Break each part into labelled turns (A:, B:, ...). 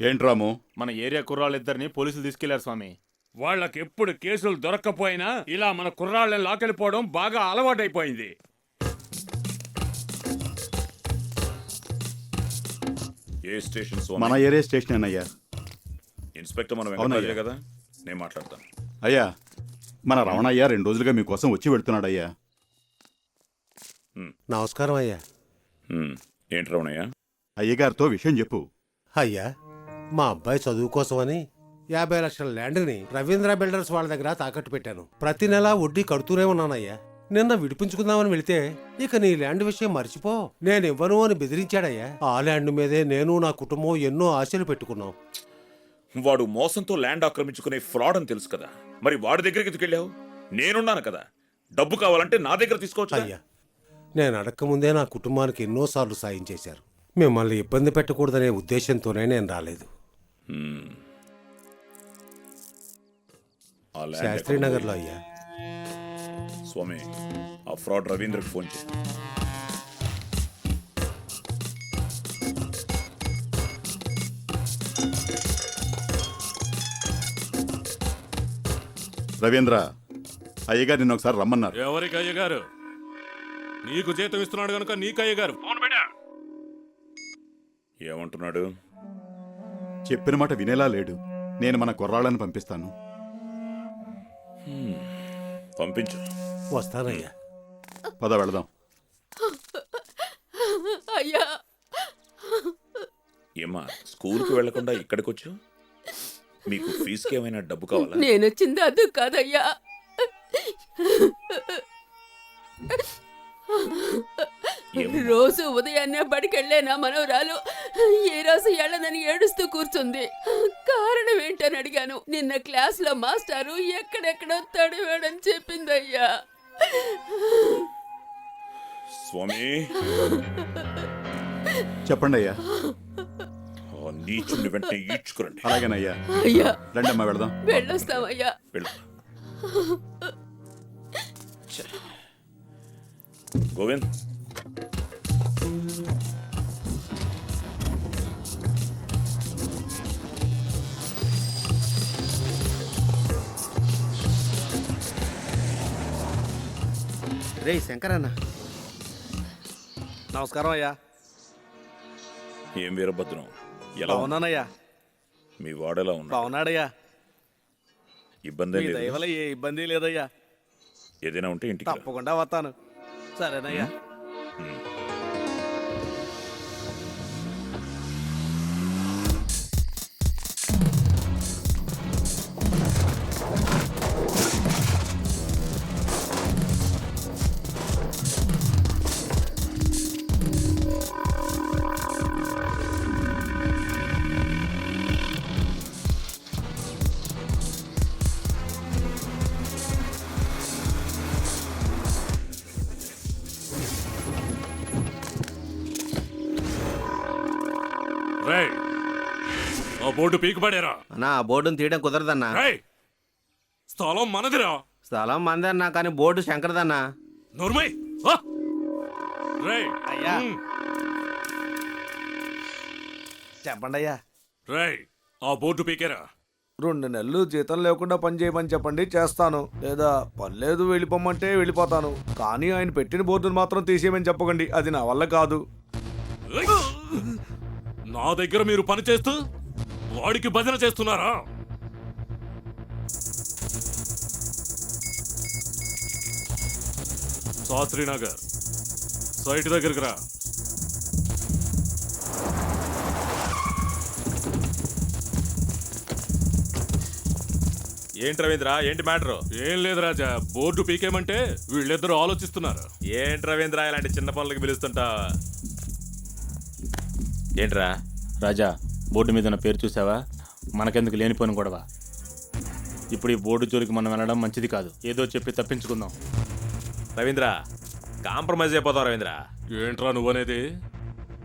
A: ఏంటి రాము?
B: మన ఏరియా కుర్రాళ్ళిద్దరిని పోలీసులు తీసుకెళ్ళారు స్వామి.
C: వాళ్ళకి ఎప్పుడు కేసులు దొరక్కపోయినా ఇలా మన కుర్రాళ్ళని లాకెళ్ళిపోవడం బాగా అలవాటైపోయింది.
D: ఏ స్టేషన్
A: మన
D: స్వామి
A: ఏరియా స్టేషన్ అయ్యా
D: ఇన్స్పెక్టర్ మన
A: అవునయ్యా.
D: కదా? నేను మాట్లాడతాను.
A: అయ్యా మన రమణయ్య రెండు రోజులుగా మీకోసం వచ్చి వెళ్తున్నాడు అయ్యా
E: నమస్కారం అయ్యా.
D: ఏంటి రమణయ్య?
A: అయ్యగారితో విషయం చెప్పు.
E: అయ్యా మా అబ్బాయి చదువు కోసమని యాభై లక్షల ల్యాండ్ని రవీంద్ర బిల్డర్స్ వాళ్ళ దగ్గర తాకట్టు పెట్టాను. ప్రతి నెలా వడ్డీ కడుతూనే ఉన్నానయ్యా. నిన్న విడిపించుకుందామని వెళితే ఇక నీ ల్యాండ్ విషయం మర్చిపో నేను ఇవ్వను అని బెదిరించాడయ్యా. ఆ ల్యాండ్ మీదే నేను నా కుటుంబం ఎన్నో ఆశలు పెట్టుకున్నాం.
D: వాడు మోసంతో ల్యాండ్ ఆక్రమించుకునే ఫ్రాడ్ అని తెలుసు కదా. మరి వాడి దగ్గరికి ఎందుకు వెళ్ళావు? నేనున్నాను కదా. డబ్బు కావాలంటే నా దగ్గర తీసుకోవచ్చు
E: అయ్యా నేను అడక్కముందే నా కుటుంబానికి ఎన్నోసార్లు సాయం చేశారు. మిమ్మల్ని ఇబ్బంది పెట్టకూడదనే ఉద్దేశంతోనే నేను రాలేదు. శాస్త్రి నగర్లో అయ్యా?
D: స్వామి ఆ ఫ్రాడ్ రవీంద్రకి ఫోన్ చేయి.
A: రవీంద్ర అయ్యగారు నిన్న ఒకసారి రమ్మన్నారు.
C: ఎవరికి అయ్యగారు? నీకు జీతం ఇస్తున్నాడు కనుక నీకు అయ్యగారు. ఫోన్ పెట్టా
D: ఏమంటున్నాడు?
A: చెప్పిన మాట వినేలా లేడు. నేను మన కుర్రాళ్ళని పంపిస్తాను.
D: పంపించు.
E: వస్తానయ్యా.
A: పద వెళదాం.
F: అయ్యా.
D: ఏమ్మా స్కూల్కి వెళ్ళకుండా ఇక్కడికి వచ్చు మీకు ఫీజుకి ఏమైనా డబ్బు కావాలా?
F: నేనొచ్చింది అది కాదయ్యా? రోజు ఉదయాన్నే బడికెళ్ళే నా మనవరాలు? ఏ రోజు ఎళ్ళదని ఏడుస్తూ కూర్చుంది. కారణం ఏంటని అడిగాను. నిన్న క్లాస్లో మాస్టారు ఎక్కడెక్కడో తడివాడని చెప్పిందయ్యా.
D: స్వామి.
A: చెప్పండి అయ్యా
D: నీచుని వెంటనే ఈడ్చుకురండి.
A: అలాగేనయ్యా.
F: అయ్యా.
A: రండి అమ్మా వెళదాం.
F: వెళ్ళొస్తామయ్యా
D: వెళ్ళు. గోవింద్.
G: రే శంకరన్న.
H: నమస్కారం అయ్యా.
D: ఏం వీరభద్రం? ఎలా ఉంది?
H: బాగున్నానయ్యా.
D: మీ వాడెలా ఉన్నా
H: బాగున్నాడయ్యా.
D: ఇబ్బంది
H: మీ
D: లేదు.
H: దయవల్ల ఏ ఇబ్బంది లేదయ్యా.
D: ఏదైనా ఉంటే ఇంటికి రా.
H: తప్పకుండా వస్తాను. సరేనయ్యా
C: బోర్డు పీకి పడేరా
G: అన్నా ఆ బోర్డును తీయడం కుదరదన్నా.
C: రేయ్ స్థలం మనదిరా.
G: స్థలం మందన్నా కానీ బోర్డు శంకరదన్నా.
C: నోర్మై రేయ్
H: అయ్యా.
C: ఉమ్,
H: చెప్పండి అయ్యా.
C: రేయ్ ఆ బోర్డు పీకేరా.
H: రెండు నెలలు జీతం లేకుండా పని చేయమని చెప్పండి చేస్తాను. లేదా పర్లేదు వెళ్ళిపోమంటే వెళ్ళిపోతాను. కానీ ఆయన పెట్టిన బోర్డును మాత్రం తీసేయమని చెప్పకండి అది నా వల్ల కాదు.
C: ఏయ్! నా దగ్గర మీరు పని చేస్తూ వాడికి భజన చేస్తున్నారా? శాస్త్రీనగర్ సైట్ దగ్గరికి రా.
B: ఏంటి రవీంద్ర? ఏంటి మ్యాటర్?
C: ఏం లేదు రాజా బోర్డు పీకేమంటే వీళ్ళిద్దరూ ఆలోచిస్తున్నారు.
B: ఏంటి రవీంద్ర ఇలాంటి చిన్న పనులకి పిలుస్తుంటా ఏంట్రా? రాజా బోర్డు మీద ఉన్న పేరు చూసావా? మనకెందుకు లేనిపోయిన గొడవ? ఇప్పుడు ఈ బోర్డు జోలికి మనం వెళ్ళడం మంచిది కాదు. ఏదో చెప్పి తప్పించుకుందాం. రవీంద్ర కాంప్రమైజ్ అయిపోతావు రవీంద్ర.
C: ఏంట్రా నువ్వనేది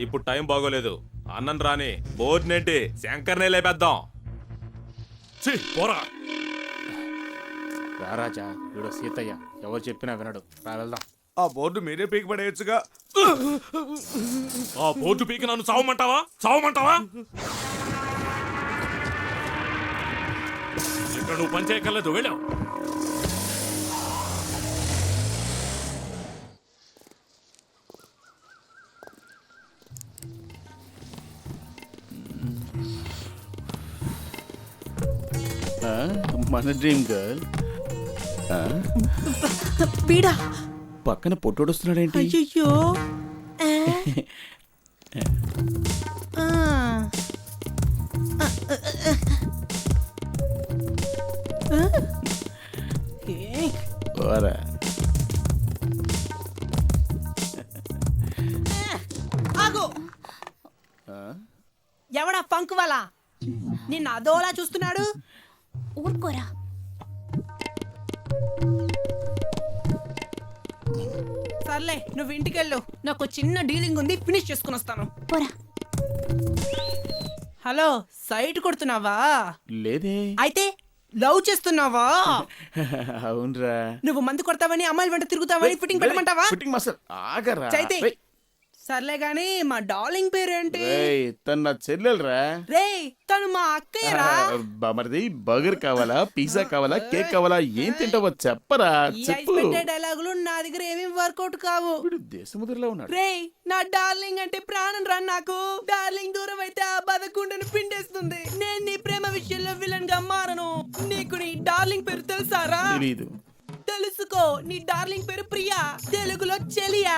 B: ఇప్పుడు టైం బాగోలేదు. అన్నం రాని బోర్డునేంటి? శంకర్నే లేపేద్దాం.
C: ఛీ, పోరా.
B: రా రాజా వీడు సీతయ్య. ఎవరు చెప్పినా వినడు. రా వెళ్దాం.
H: ఆ బోర్డు మీరే పీకి పడేయచ్చుగా.
C: ఆ బోర్డు పీకి నన్ను చావమంటావా? చావమంటావా? ఇక్కడ నువ్వు పని చేయక్కర్లేదు వెళ్ళావు
B: మన డ్రీమ్ గర్ల్.
I: పీడా.
B: పక్కన పొట్టొడుస్తున్నాడేంటి
I: అయ్యయ్యో ఏ? ఆ. ఆ. ఏ?
B: ఓరా
I: ఆగు ఎవడా పంక్ వాళ్ళ నిన్న అదోలా చూస్తున్నాడు
J: ఊరుకోరా
I: సర్లే నువ్వు ఇంటికెళ్ళు. నాకు చిన్న డీలింగ్ ఉంది ఫినిష్ చేసుకుని వస్తాను.
J: పోరా.
I: హలో సైట్ కొడుతున్నావా?
B: లేదే.
I: అయితే లవ్ చేస్తున్నావా?
B: అవునరా.
I: నువ్వు మందు కొడతావని అమ్మాయిల వెంట తిరుగుతావని ఫిట్టింగ్ పెట్టమంటావా?
B: ఫిట్టింగ్ మసాల్ ఆగరా.
I: చైతే. సర్లే గాని మా డార్లింగ్ పేరేంటి?
B: రేయ్ తన నా చెల్లెలరా.
I: రేయ్ తను మా అక్కయ్యరా?
B: మరిది బర్గర్ కావాలా పిజ్జా కావాలా కేక్ కావాలా ఏం తింటావో చెప్పరా
I: ఈ ఐస్
B: చెప్పు.
I: పెట్టే డైలాగులు నా దగ్గర ఏమేం వర్కౌట్ కావు.
B: వీడు దేశముద్రలో ఉన్నాడు.
I: రేయ్ నా డార్లింగ్ అంటే ప్రాణం రా నాకు. డార్లింగ్ దూరం అయితే ఆ బతకుండను పిండేస్తుంది. నేను నీ ప్రేమ విషయంలో విలన్గా మారను. నీకు నీ డార్లింగ్ పేరు తెలుసారా?
B: తెలీదు.
I: తెలుసుకో నీ డార్లింగ్ పేరు ప్రియా తెలుగులో చెలియా.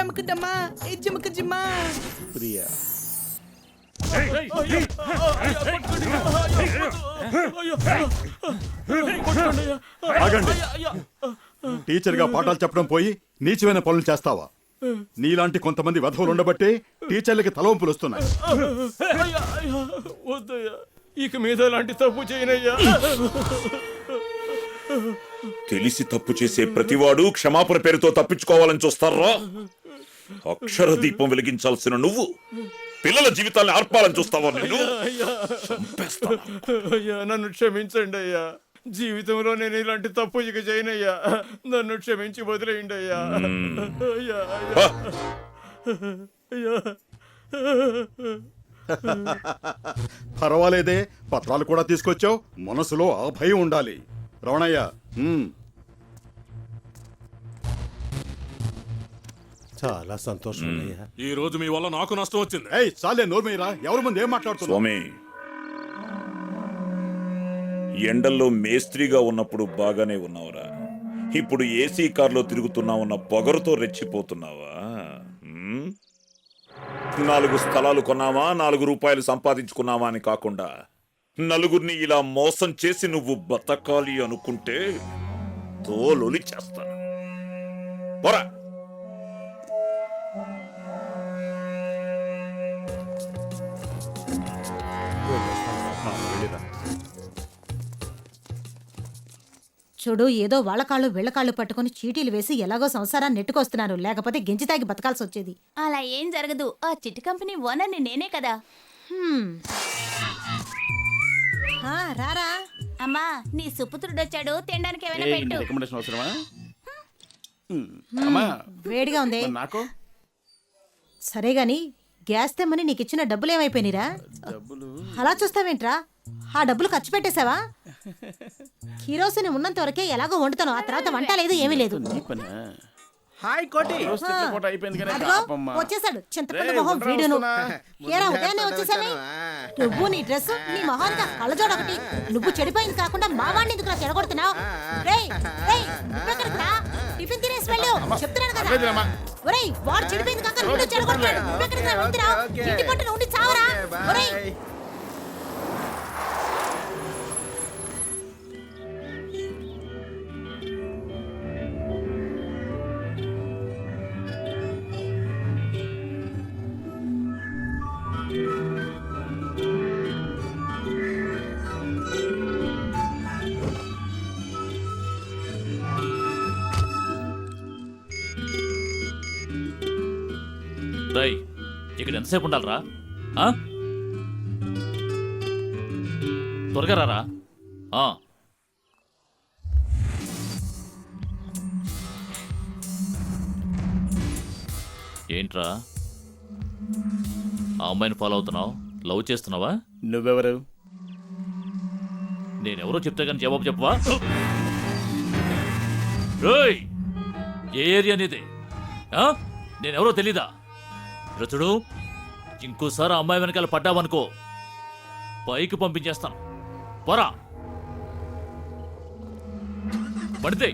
I: డమ్మా ఇజ్జమకు జిమ్మా
B: ప్రియా.
A: ఆగండి. టీచర్గా పాఠాలు చెప్పడం పోయి నీచమైన పనులు చేస్తావా? నీలాంటి కొంతమంది వధవులు ఉండబట్టే టీచర్లకి తలవంపులు వస్తున్నాయి.
B: ఇక మీద లాంటి తప్పు చేయనయ్యా.
D: తెలిసి తప్పు చేసే ప్రతివాడు క్షమాపణ పేరుతో తప్పించుకోవాలని చూస్తారా? అక్షర దీపం వెలిగించాల్సిన నువ్వు పిల్లల జీవితాన్ని ఆర్పాలని చూస్తావా నేను? చంపేస్తాను.
B: అయ్యా. నన్ను క్షమించండి అయ్యా. జీవితంలో నేను ఇలాంటి తప్పు ఇక చేయనయ్యా నన్ను క్షమించి వదిలేయండి అయ్యా. అయ్యా
D: హ!
B: అయ్యా.
A: పర్వాలేదే పత్రాలు కూడా తీసుకొచ్చావు. మనసులో ఆ భయం ఉండాలి. రమణయ్య ఉమ్,
E: చాలా సంతోషం అయ్యా.
C: ఈ రోజు మీ వల్ల నాకు నష్టం వచ్చింది.
A: ఏయ్ చాలే నోర్మీరా ఎవరి ముందు ఏం మాట్లాడుతున్నావు?
D: స్వామి ఎండల్లో మేస్త్రిగా ఉన్నప్పుడు బాగానే ఉన్నావురా. ఇప్పుడు ఏసీ కార్లో తిరుగుతున్నావున్న పొగరుతో రెచ్చిపోతున్నావా? నాలుగు స్థలాలు కొన్నావా? నాలుగు రూపాయలు సంపాదించుకున్నావా అని కాకుండా నలుగురిని ఇలా మోసం చేసి నువ్వు బతకాలి అనుకుంటే తోలొలి చేస్తాను. పోరా.
J: చూడు ఏదో వాళ్ళ కాళ్ళు వీళ్ళ కాళ్ళు పట్టుకొని చీటీలు వేసి ఎలాగో సంసారాన్ని నెట్టుకొస్తున్నారు. లేకపోతే గెంజి తాగి బతకాల్సి వచ్చేది.
K: అలా ఏం జరగదు. ఆ చిట్టి కంపెనీ ఓనర్ని నేనే కదా.
J: హ్మ్. ఆ, రారా
K: అమ్మా నీ సుపుత్రుడు వచ్చాడు. తినడానికి ఏమైనా పెట్టు.
B: రికమెండేషన్ అవసరమా? ఉమ్, అమ్మా.
J: వేడిగా ఉంది.
B: మరి నాకు?
J: సరే గాని గ్యాస్ తెమ్మని నీకు ఇచ్చిన డబ్బులు ఏమైపోయినరా?
B: డబ్బులు?
J: అలా చూస్తావేంట్రా? ఆ డబ్బులు ఖర్చు పెట్టేశావా? కిరోసిన్ ఉన్నంత వరకే ఎలాగో వండుతాను ఆ తర్వాత వంట లేదు ఏమీ లేదు.
G: హాయ్ కోటి.
J: అదిగో. వచ్చేసాడు. చింతపండు మొహం వీడును? ఏరా ఉదయాన్నే వచ్చేసావే? నువ్వు నీ డ్రెస్ నీ మొహానికి ఆ కళ్ళజోడు ఒకటి. నువ్వు చెడిపోయింది కాకుండా మా వాడిని ఎందుకు నా చెడగొడుతున్నావు? రేయ్ రేయ్ నువ్వెక్కడికి రా? టిఫిన్ తినేసి వెళ్ళు. చెప్తున్నాను కదా. ఒరేయ్ వాడు చెడిపోయింది కాక నువ్వు చెడగొడుతున్నాడు. నువ్వెక్కడికి రా? ఇంటి పట్టున ఉండి చావరా? ఒరేయ్
C: రై ఇక్కడ ఎంతసేపు ఉండాలరా? త్వరగా రారా.
L: ఏంట్రా? ఆ అమ్మాయిని ఫాలో అవుతున్నావు? లవ్ చేస్తున్నావా?
B: నువ్వెవరు?
L: నేనెవరో చెప్తే కానీ జవాబు చెప్పవా! ఏ ఏరియా నీది? ఆ? నేనెవరో తెలీదా? రచుడు ఇంకోసారి అమ్మాయి వెనకాల పడ్డావనుకో పైకి పంపించేస్తాను. పోరా. పడితే